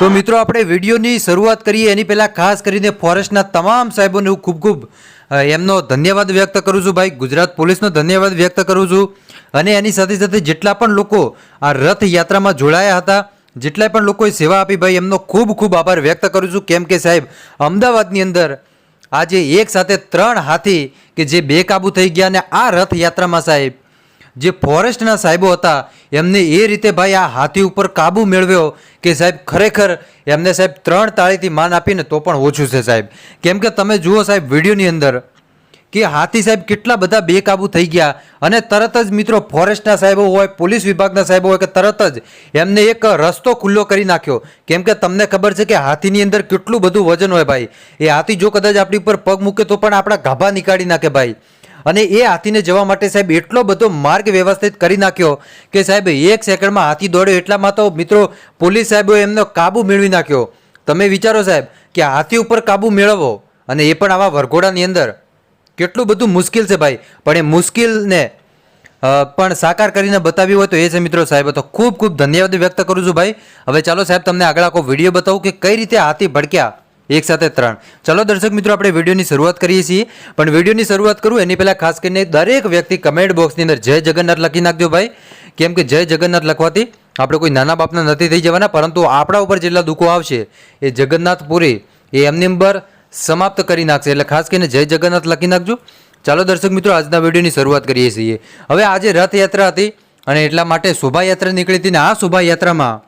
તો મિત્રો, આપણે વિડીયોની શરૂઆત કરીએ. એની પહેલાં ખાસ કરીને ફોરેસ્ટના તમામ સાહેબોને હું ખૂબ ખૂબ એમનો ધન્યવાદ વ્યક્ત કરું છું ભાઈ. ગુજરાત પોલીસનો ધન્યવાદ વ્યક્ત કરું છું. અને એની સાથે સાથે જેટલા પણ લોકો આ રથયાત્રામાં જોડાયા હતા જેટલા પણ લોકોએ સેવા આપી ભાઈ, એમનો ખૂબ ખૂબ આભાર વ્યક્ત કરું છું. કેમ કે સાહેબ, અમદાવાદની અંદર આજે એક સાથે ત્રણ હાથી કે જે બેકાબૂ થઈ ગયા અને આ રથયાત્રામાં સાહેબ જે ફોરેસ્ટના સાહેબો હતા, એમને એ રીતે ભાઈ આ હાથી ઉપર કાબુ મેળવ્યો કે સાહેબ ખરેખર એમને સાહેબ ત્રણ તાળીથી માન આપીને તો પણ ઓછું છે સાહેબ. કેમ કે તમે જુઓ સાહેબ વિડીયોની અંદર કે હાથી સાહેબ કેટલા બધા બેકાબુ થઈ ગયા અને તરત જ મિત્રો ફોરેસ્ટના સાહેબો હોય, પોલીસ વિભાગના સાહેબો હોય કે તરત જ એમને એક રસ્તો ખુલ્લો કરી નાખ્યો. કેમ કે તમને ખબર છે કે હાથીની અંદર કેટલું બધું વજન હોય ભાઈ. એ હાથી જો કદાચ આપણી ઉપર પગ મૂકે તો પણ આપણા ગાભા નીકાળી નાખે ભાઈ. અને એ હાથીને જવા માટે સાહેબ એટલો બધો માર્ગ વ્યવસ્થિત કરી નાખ્યો કે સાહેબ એક સેકન્ડમાં હાથી દોડ્યો એટલામાં તો મિત્રો પોલીસ સાહેબો એમનો કાબુ મેળવી નાખ્યો. તમે વિચારો સાહેબ કે હાથી ઉપર કાબુ મેળવવો અને એ પણ આવા વરઘોડાની અંદર. કેટલું બધું મુશ્કેલ છે ભાઈ. પણ એ મુશ્કેલને પણ સાકાર કરીને બતાવ્યું હોય તો એ છે મિત્રો સાહેબ. તો ખૂબ ખૂબ ધન્યવાદ વ્યક્ત કરું છું ભાઈ. હવે ચાલો સાહેબ તમને આગળ આખો વીડિયો બતાવું કે કઈ રીતે હાથી ભડક્યા. એક સાથે ત્રણ. ચલો દર્શક મિત્રો, આપણે વિડીયોની શરૂઆત કરીએ છીએ. પણ વિડીયોની શરૂઆત કરું, એની પહેલાં ખાસ કરીને દરેક વ્યક્તિ કમેન્ટ બોક્સની અંદર જય જગન્નાથ લખી નાખજો ભાઈ. કેમ કે જય જગન્નાથ લખવાથી આપણે કોઈ નાના બાપના નથી થઈ જવાના, પરંતુ આપણા ઉપર જેટલા દુઃખો આવશે, એ જગન્નાથપુરી એ એમની પર સમાપ્ત કરી નાખશે. એટલે ખાસ કરીને જય જગન્નાથ લખી નાખજો. ચાલો દર્શક મિત્રો, આજના વિડીયોની શરૂઆત કરીએ છીએ. હવે આજે રથયાત્રા હતી અને એટલા માટે શોભાયાત્રા નીકળી હતી ને આ શોભાયાત્રામાં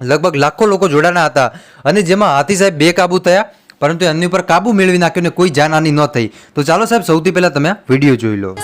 લગભગ લાખો લોકો જોડાના હતા અને જેમાં હાથી સાહેબ બેકાબુ થયા, પરંતુ એમની ઉપર કાબુ મેળવી નાખ્યો ને કોઈ જાનહાની ન થઈ. તો ચાલો સાહેબ, સૌથી પહેલાં તમે વીડિયો જોઈ લો.